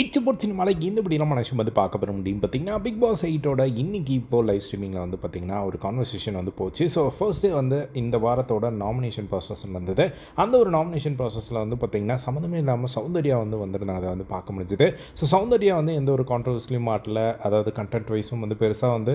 It's boat சினிமாவில் இந்த இப்படி நம்ம நிமிஷம் வந்து பார்க்க பெற முடியும் பார்த்தீங்கன்னா பிக் பாஸ் எயிட்டோட இன்றைக்கி இப்போ லைவ் ஸ்ட்ரீமிங்கில் வந்து பார்த்திங்கன்னா ஒரு கான்வர்சேஷன் வந்து போச்சு. ஸோ ஃபர்ஸ்ட்டு வந்து இந்த வாரத்தோட நாமினேஷன் ப்ராசஸ் வந்தது. அந்த ஒரு நாமினேஷன் ப்ராசஸில் வந்து பார்த்திங்கன்னா சம்மந்தமே இல்லாமல் சௌந்தர்யா வந்து வந்திருந்தாங்க. அதை வந்து பார்க்க முடிஞ்சுது. ஸோ சௌந்தர்யா வந்து எந்த ஒரு கான்ட்ரவர்ஸ்லையும் மாட்டல. அதாவது கண்டென்ட் வைஸும் வந்து பெருசாக வந்து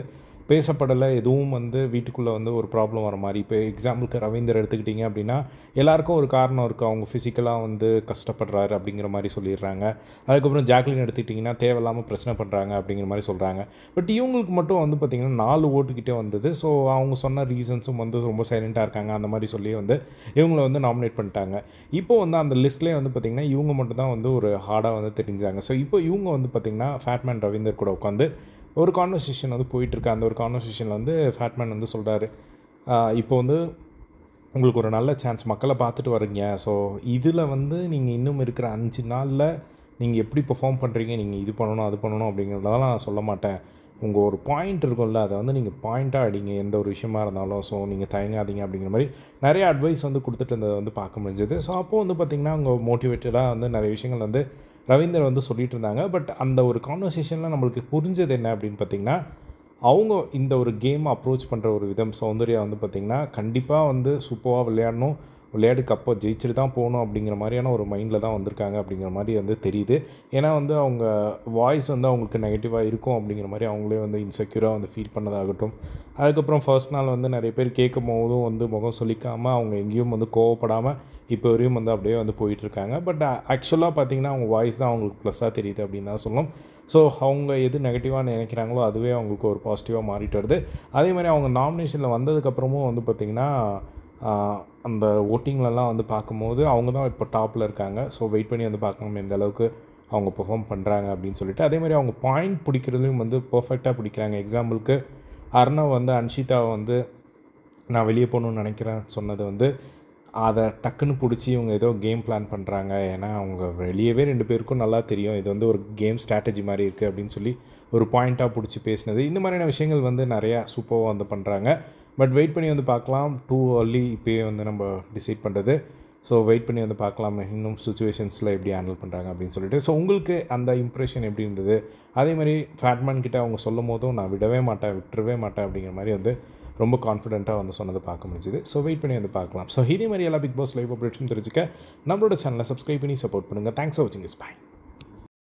பேசப்படலை எதுவும் வந்து வீட்டுக்குள்ளே வந்து ஒரு ப்ராப்ளம் வர மாதிரி. இப்போ எக்ஸாம்பிளுக்கு ரவீந்தர் எடுத்துக்கிட்டிங்க அப்படின்னா எல்லாருக்கும் ஒரு காரணம் இருக்குது அவங்க ஃபிசிக்கலாக வந்து கஷ்டப்படுறாரு அப்படிங்கிற மாதிரி சொல்லிடுறாங்க. அதுக்கப்புறம் ஜாக்லின் எடுத்துக்கிட்டிங்கன்னா தேவையில்லாமல் பிரச்சனை பண்ணுறாங்க அப்படிங்கிற மாதிரி சொல்கிறாங்க பட் இவங்களுக்கு மட்டும் வந்து பார்த்திங்கன்னா நாலு ஓட்டுக்கிட்டே வந்தது. ஸோ அவங்க சொன்ன ரீசன்ஸும் வந்து ரொம்ப சைலண்ட்டாக இருக்காங்க. அந்த மாதிரி சொல்லி வந்து இவங்களை வந்து நாமினேட் பண்ணிட்டாங்க. இப்போ வந்து அந்த லிஸ்ட்லேயே வந்து பார்த்திங்கன்னா இவங்க மட்டும் தான் வந்து ஒரு ஹார்டாக வந்து தெரிஞ்சாங்க. ஸோ இப்போ இவங்க வந்து பார்த்திங்கன்னா ஃபேட்மேன் ரவீந்தர் கூட உட்காந்து ஒரு கான்வர்சேஷன் வந்து போயிட்டுருக்கு. அந்த ஒரு கான்வர்சேஷனில் வந்து ஃபேட்மேன் வந்து சொல்கிறாரு இப்போ வந்து உங்களுக்கு ஒரு நல்ல சான்ஸ் மக்களை பார்த்துட்டு வரீங்க ஸோ இதில் வந்து நீங்கள் இன்னும் இருக்கிற அஞ்சு நாளில் நீங்கள் எப்படி பெர்ஃபார்ம் பண்ணுறீங்க நீங்கள் இது பண்ணணும் அது பண்ணணும் அப்படிங்கிறதெல்லாம் நான் சொல்ல மாட்டேன். உங்கள் ஒரு பாயிண்ட் இருக்கும்ல அதை வந்து நீங்கள் பாயிண்ட்டாக அடிங்க. எந்த ஒரு விஷயமா இருந்தாலும் ஸோ நீங்கள் தயங்காதீங்க அப்படிங்கிற மாதிரி நிறைய அட்வைஸ் வந்து கொடுத்துட்டு இருந்ததை வந்து பார்க்க முடிஞ்சது. ஸோ அப்போது வந்து பார்த்திங்கன்னா அவங்க மோட்டிவேட்டடாக வந்து நிறைய விஷயங்கள் வந்து ரவீந்தர் வந்து சொல்லிகிட்டு இருந்தாங்க பட் அந்த ஒரு கான்வர்சேஷனில் நம்மளுக்கு புரிஞ்சது என்ன அப்படின்னு பார்த்திங்கன்னா அவங்க இந்த ஒரு கேம் அப்ரோச் பண்ணுற ஒரு விதம் சௌந்தர்யா வந்து பார்த்திங்கன்னா கண்டிப்பாக வந்து சூப்பராக விளையாடணும். விளையாட்டுக்கு அப்போ ஜெயிச்சுட்டு தான் போகணும் அப்படிங்கிற மாதிரியான ஒரு மைண்டில் தான் வந்திருக்காங்க அப்படிங்கிற மாதிரி வந்து தெரியுது. ஏன்னா வந்து அவங்க வாய்ஸ் வந்து அவங்களுக்கு நெகட்டிவாக இருக்கும் அப்படிங்கிற மாதிரி அவங்களே வந்து இன்செக்யூராக வந்து ஃபீல் பண்ணதாகட்டும். அதுக்கப்புறம் ஃபர்ஸ்ட் நாள் வந்து நிறைய பேர் கேட்கும் போதும் வந்து முகம் சொல்லிக்காமல் அவங்க எங்கேயும் வந்து கோவப்படாமல் இப்போ வரையும் வந்து அப்படியே வந்து போயிட்டுருக்காங்க பட் ஆக்சுவலாக பார்த்திங்கன்னா அவங்க வாய்ஸ் தான் அவங்களுக்கு ப்ளஸ்ஸாக தெரியுது அப்படின்னு தான் சொல்லணும் ஸோ அவங்க எது நெகட்டிவாக நினைக்கிறாங்களோ அதுவே அவங்களுக்கு ஒரு பாசிட்டிவாக மாறிட்டு வருது. அதே மாதிரி அவங்க நாமினேஷனில் வந்ததுக்கப்புறமும் வந்து பார்த்திங்கன்னா அந்த ஓட்டிங்லலாம் வந்து பார்க்கும்போது அவங்க தான் இப்போ டாப்பில் இருக்காங்க. ஸோ வெயிட் பண்ணி வந்து பார்க்கணும் எந்த அளவுக்கு அவங்க பெர்ஃபார்ம் பண்ணுறாங்க அப்படின்னு சொல்லிட்டு. அதே மாதிரி அவங்க பாயிண்ட் பிடிக்கிறதுலையும் வந்து பர்ஃபெக்டாக பிடிக்கிறாங்க. எக்ஸாம்பிளுக்கு அர்ணவ் வந்து அன்ஷிதாவை வந்து நான் வெளியே போகணுன்னு நினைக்கிறேன் சொன்னது வந்து அதை டக்குன்னு பிடிச்சி இவங்க ஏதோ கேம் பிளான் பண்ணுறாங்க ஏன்னா அவங்க வெளியவே ரெண்டு பேருக்கும் நல்லா தெரியும். இது வந்து ஒரு கேம் ஸ்ட்ராட்டஜி மாதிரி இருக்குது அப்படின்னு சொல்லி ஒரு பாயிண்ட்டாக பிடிச்சி பேசினது. இந்த மாதிரியான விஷயங்கள் வந்து நிறையா சூப்பராக வந்து பண்ணுறாங்க பட் வெயிட் பண்ணி வந்து பார்க்கலாம். டூ அர்லி இப்போயே வந்து நம்ம டிசைட் பண்ணுறது ஸோ வெயிட் பண்ணி வந்து பார்க்கலாம். இன்னும் சுச்சுவேஷன்ஸில் எப்படி ஹேண்டில் பண்ணுறாங்க அப்படின்னு சொல்லிட்டு. ஸோ உங்களுக்கு அந்த இம்ப்ரெஷன் எப்படி இருந்தது? அதே மாதிரி ஃபேட்மேன் கிட்டே அவங்க சொல்லும் போதும் நான் விடவே மாட்டேன் விட்டுறவே மாட்டேன் அப்படிங்கிற மாதிரி வந்து ரொம்ப கான்ஃபிடென்ட்டாக வந்து சொன்னதை பார்க்க முடிஞ்சுது. ஸோ வெயிட் பண்ணி வந்து பார்க்கலாம். ஸோ இதே மாதிரி எல்லா பிக் பாஸ் லைவ் அப்டேட்ஸும் தெரிஞ்சுக்க. நம்மளோட சேனலை சப்ஸ்கிரைப் பண்ணி சப்போர்ட் பண்ணுங்கள் தேங்க்ஸ் ஃபார் வாட்சிங் இஸ் பை